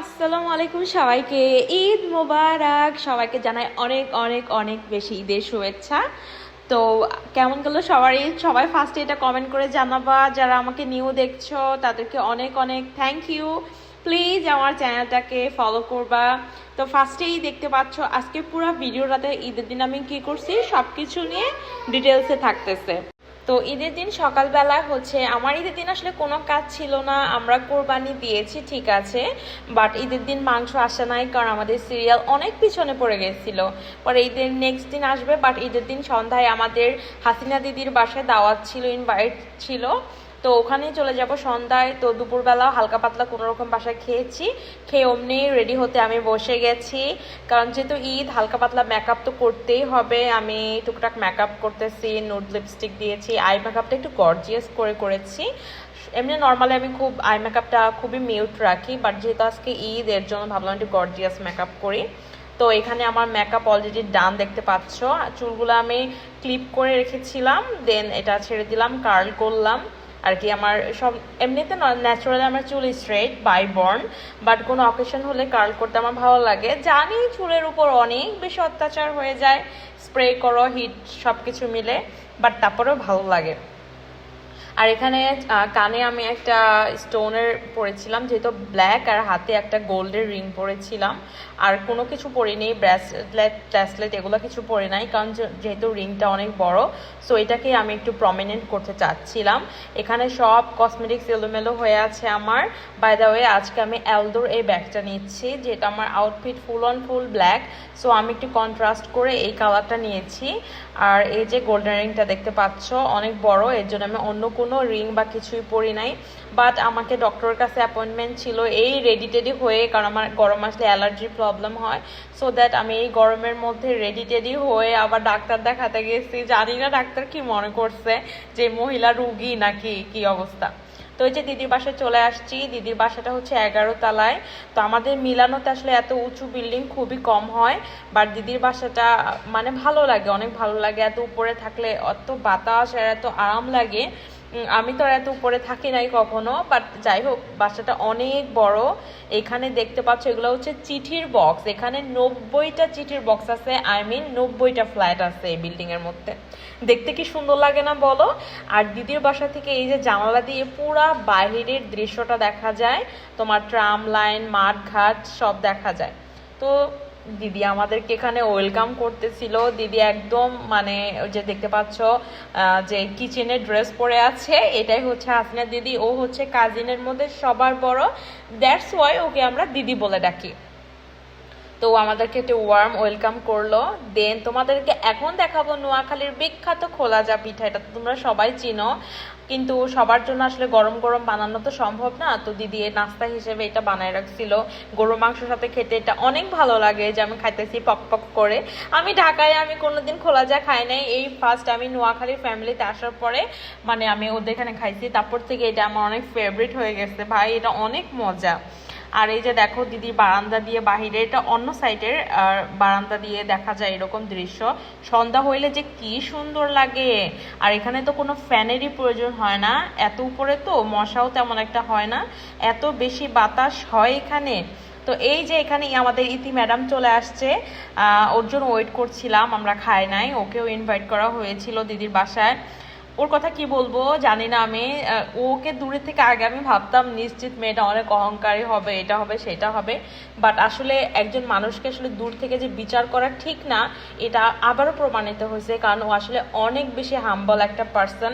আসসালামু আলাইকুম সবাইকে। ঈদ মোবারক। সবাইকে জানাই অনেক অনেক অনেক বেশি ঈদের শুভেচ্ছা। তো কেমন গেলো সবারই সবাই ফার্স্টে এটা কমেন্ট করে জানাবা। যারা আমাকে নিউ দেখছ, তাদেরকে অনেক অনেক থ্যাংক ইউ প্লিজ আমার চ্যানেলটাকে ফলো করবা। তো ফার্স্টেই দেখতে পাচ্ছ, আজকে পুরো ভিডিওটাতে ঈদের দিন আমি কী করছি? সব কিছু নিয়ে ডিটেলসে থাকতেছে। তো ঈদের দিন সকালবেলা হচ্ছে, আমার ঈদের দিন আসলে কোনো কাজ ছিল না, আমরা কোরবানি দিয়েছি, ঠিক আছে বাট ঈদের দিন মাংস আসে নাই, কারণ আমাদের সিরিয়াল অনেক পিছনে পড়ে গেছিল। পরে ঈদের নেক্সট দিন আসবে বাট ঈদের দিন সন্ধ্যায় আমাদের হাসিনা দিদির বাসায় দাওয়াত ছিল ইনভাইট ছিল। তো ওখানেই চলে যাব সন্ধ্যায়। তো দুপুরবেলা হালকা পাতলা কোনো রকম বাসায় খেয়েছি। খেয়ে অমনি রেডি হতে আমি বসে গেছি। কারণ যেহেতু ঈদ, হালকা পাতলা মেকআপ তো করতেই হবে। আমি টুকটাক মেকআপ করতেছি নুড লিপস্টিক দিয়েছি আই মেকআপটা একটু গর্জিয়াস করে করেছি। এমনি নর্মালি আমি খুব আই মেকআপটা খুবই মিউট রাখি বাট যেহেতু আজকে ঈদ, এর জন্য ভাবলাম একটু গর্জিয়াস মেকআপ করি। তো এখানে আমার মেকআপ অলরেডি ডান দেখতে পাচ্ছ। চুলগুলো আমি ক্লিপ করে রেখেছিলাম দেন এটা ছেড়ে দিলাম কার্ল করলাম। আর কি আমার সব, এমনিতে ন্যাচারালি আমার চুল স্ট্রেট বাই বর্ন বাট কোনো অকেশন হলে কার্ল করতে আমার ভালো লাগে। জানি চুলের উপর অনেক বেশি অত্যাচার হয়ে যায় স্প্রে করো হিট সব কিছু মিলে বাট তারপরেও ভালো লাগে। আর এখানে কানে আমি একটা স্টোনের পরেছিলাম, যেহেতু ব্ল্যাক আর হাতে একটা গোল্ডের রিং পরেছিলাম। আর কোনো কিছু পরিনি ব্রেসলেট ট্যাসলেট এগুলো কিছু পরে নাই, কারণ যেহেতু রিংটা অনেক বড় সো এটাকে আমি একটু প্রমিনেন্ট করতে চাচ্ছিলাম। এখানে সব কসমেটিক্স এলোমেলো হয়ে আছে আমার। বাই দ্য ওয়ে আজকে আমি অ্যালদোর এই ব্যাগটা নিচ্ছি, যেটা আমার outfit full on full black so আমি একটু কন্ট্রাস্ট করে এই কালারটা নিয়েছি। আর এই যে গোল্ডেন রিংটা দেখতে পাচ্ছ, অনেক বড়, এর জন্য আমি অন্য কোনো রিং বা কিছুই পরি নাই বাট আমাকে ডক্টরের কাছে অ্যাপয়েন্টমেন্ট ছিল এই রেডি টেডি হয়ে, কারণ আমার গরম আসলে অ্যালার্জির প্রবলেম হয় সো দ্যাট আমি এই গরমের মধ্যে রেডি টেডি হয়ে আবার ডাক্তার দেখাতে গেছি। জানি না ডাক্তার কি মনে করছে যে মহিলা রুগী নাকি কি অবস্থা। তো এই যে দিদির বাসায় চলে আসছি, দিদির বাসাটা হচ্ছে এগারো তালায়, তো আমাদের মিলানোতে আসলে এত উঁচু বিল্ডিং খুবই কম হয় বাট দিদির বাসাটা মানে ভালো লাগে, অনেক ভালো লাগে, এত উপরে থাকলে অত বাতাস আর এত আরাম লাগে। আমি তো এত উপরে থাকি নাই কখনো বাট যাই হোক, বাসাটা অনেক বড়। এখানে দেখতে পাচ্ছ, এগুলো হচ্ছে চিঠির বক্স এখানে নব্বইটা চিঠির বক্স আছে আই মিন নব্বইটা ফ্ল্যাট আছে এই বিল্ডিং এর মধ্যে। দেখতে কি সুন্দর লাগে না বলো? আর দিদির বাসা থেকে এই যে জানালা দিয়ে পুরা বাহিরের দৃশ্যটা দেখা যায়, তোমার ট্রাম লাইন মাঠ ঘাট সব দেখা যায়। তো দিদি আমাদেরকে এখানে ওয়েলকাম করতেছিল। দিদি একদম মানে যে দেখতে পাচ্ছ যে কিচেনের ড্রেস পরে আছে, এটাই হচ্ছে হাসিনা দিদি। ও হচ্ছে কাজিনের মধ্যে সবার বড়। দ্যাটস ওয়াই ওকে আমরা দিদি বলে ডাকি। তো আমাদেরকে একটু ওয়ার্ম ওয়েলকাম করল। দেন তোমাদেরকে এখন দেখাবো নোয়াখালীর বিখ্যাত খোলা যা পিঠা। এটা তো তোমরা সবাই চিনো। কিন্তু সবার জন্য আসলে গরম গরম বানানো তো সম্ভব না। তো দিদি নাস্তা হিসেবে এটা বানায় রাখছিল। গরু মাংসের সাথে খেতে এটা অনেক ভালো লাগে যে আমি খাইতেছি পক পক করে। আমি ঢাকায় আমি কোনোদিন খোলা যা খাই নাই। এই ফার্স্ট আমি নোয়াখালীর ফ্যামিলিতে আসার পরে মানে আমি ওদের এখানে খাইছি। তারপর থেকে এটা আমার অনেক ফেভারিট হয়ে গেছে। ভাই, এটা অনেক মজা। আর এই যে দেখো দিদি বারান্দা দিয়ে বাহিরে, এটা অন্য সাইডের বারান্দা দিয়ে দেখা যায় এরকম দৃশ্য। সন্ধ্যা হইলে যে কি সুন্দর লাগে। আর এখানে তো কোনো ফ্যানেরই প্রয়োজন হয় না। এত উপরে তো মশাও তেমন একটা হয় না। এত বেশি বাতাস হয় এখানে। তো এই যে এখানে আমাদের ইতি ম্যাডাম চলে আসছে। ওর জন্য ওয়েট করছিলাম, আমরা খাই নাই। ওকেও ইনভাইট করা হয়েছিল দিদির বাসায়। ওর কথা কি বলব জানি না আমি ওকে দূরে থেকে আগে আমি ভাবতাম, নিশ্চিত মেয়েটা অনেক অহংকারী হবে, এটা হবে, সেটা হবে। বাট আসলে একজন মানুষকে আসলে দূর থেকে যে বিচার করা ঠিক না, এটা আবারও প্রমাণিত হয়েছে। কারণ ও আসলে অনেক বেশি হাম্বল একটা পার্সন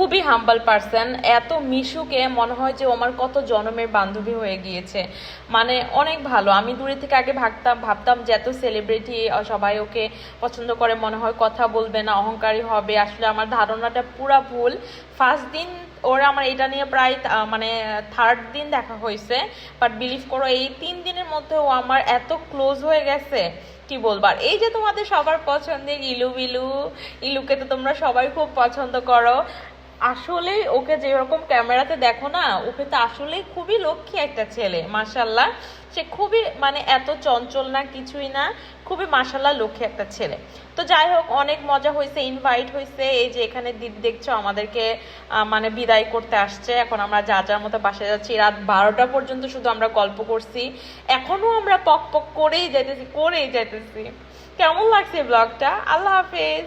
খুবই হাম্বল পার্সন এত মিশুকে মনে হয় যে আমার কত জনমের বান্ধবী হয়ে গিয়েছে। মানে অনেক ভালো। আমি দূরে থেকে আগে ভাবতাম ভাবতাম যে এত সেলিব্রিটি সবাই ওকে পছন্দ করে। মনে হয় কথা বলবে না, অহংকারী হবে। আসলে আমার ধারণাটা পুরা ভুল। ফার্স্ট দিন ওরা আমার এটা নিয়ে প্রায় মানে থার্ড দিন দেখা হয়েছে। বাট বিলিভ করো, এই তিন দিনের মধ্যে ও আমার এত ক্লোজ হয়ে গেছে। কি বলবার এই যে তোমাদের সবার পছন্দের ইলু বিলু ইলুকে তো তোমরা সবাই খুব পছন্দ করো। আসলে ওকে যেরকম ক্যামেরাতে দেখো না, ওকে তো আসলে খুবই লক্ষ্মী একটা ছেলে মাশাল্লাহ সে খুবই মানে এত চঞ্চল না, কিছুই না, খুবই মাশাল্লাহ লক্ষ্মী একটা ছেলে। তো যাই হোক, অনেক মজা হয়েছে ইনভাইট হয়েছে, এই যে এখানে দিদি দেখছ, আমাদেরকে মানে বিদায় করতে আসছে। এখন আমরা যা যার মতো বাসায় যাচ্ছি, রাত বারোটা পর্যন্ত শুধু আমরা গল্প করছি। এখনও আমরা পক পক করেই যাইতেছি করেই যাইতেছি। কেমন লাগছে ব্লগটা আল্লাহ হাফেজ।